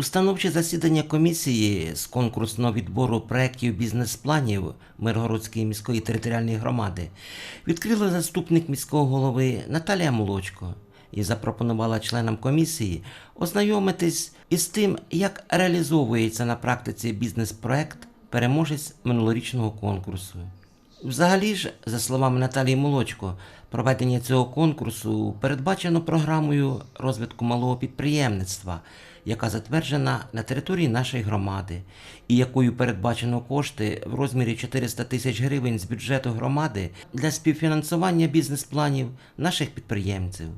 Установче засідання комісії з конкурсного відбору проєктів бізнес-планів Миргородської міської територіальної громади відкрила заступник міського голови Наталія Молочко і запропонувала членам комісії ознайомитись із тим, як реалізовується на практиці бізнес-проект переможець минулорічного конкурсу. Взагалі ж, за словами Наталії Молочко, проведення цього конкурсу передбачено програмою розвитку малого підприємництва, яка затверджена на території нашої громади, і якою передбачено кошти в розмірі 400 тисяч гривень з бюджету громади для співфінансування бізнес-планів наших підприємців.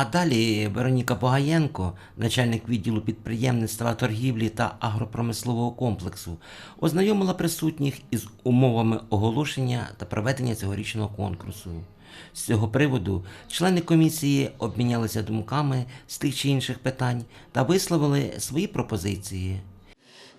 А далі Вероніка Богаєнко, начальник відділу підприємництва, торгівлі та агропромислового комплексу, ознайомила присутніх із умовами оголошення та проведення цьогорічного конкурсу. З цього приводу члени комісії обмінялися думками з тих чи інших питань та висловили свої пропозиції.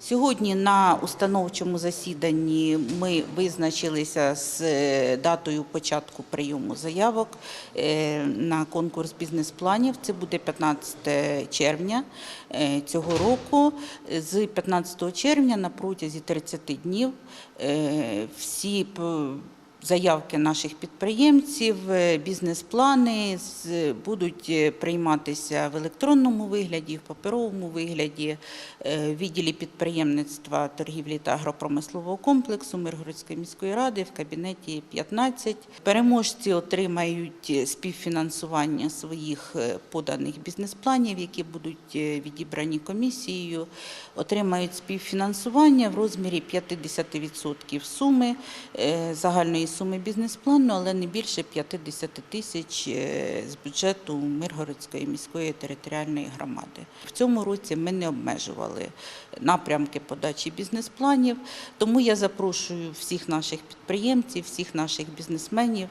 Сьогодні на установчому засіданні ми визначилися з е, датою початку прийому заявок е, на конкурс бізнес-планів. Це буде 15 червня е, цього року. З 15 червня на протязі 30 днів всі Заявки наших підприємців, е, бізнес-плани будуть е, прийматися в електронному вигляді, в паперовому вигляді, е, в відділі підприємництва, торгівлі та агропромислового комплексу Миргородської міської ради в кабінеті 15. Переможці отримають співфінансування своїх поданих бізнес-планів, які будуть відібрані комісією, отримають співфінансування в розмірі 50% суми загальної суми бізнес-плану, але не більше 50 тисяч е, з бюджету Миргородської міської територіальної громади. В цьому році ми не обмежували напрямки подачі бізнес-планів, тому я запрошую всіх наших підприємців, всіх наших бізнесменів,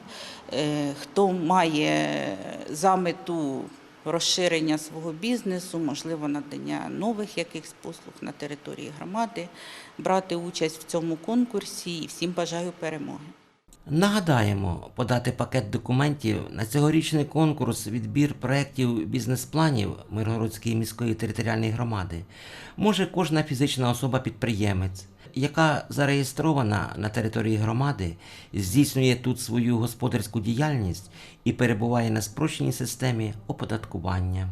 е, хто має за мету розширення свого бізнесу, можливо, надання нових якихось послуг на території громади, брати участь в цьому конкурсі і всім бажаю перемоги. Нагадаємо, подати пакет документів на цьогорічний конкурс відбір проєктів бізнес-планів Миргородської міської територіальної громади може кожна фізична особа-підприємець, яка зареєстрована на території громади, здійснює тут свою господарську діяльність і перебуває на спрощеній системі оподаткування.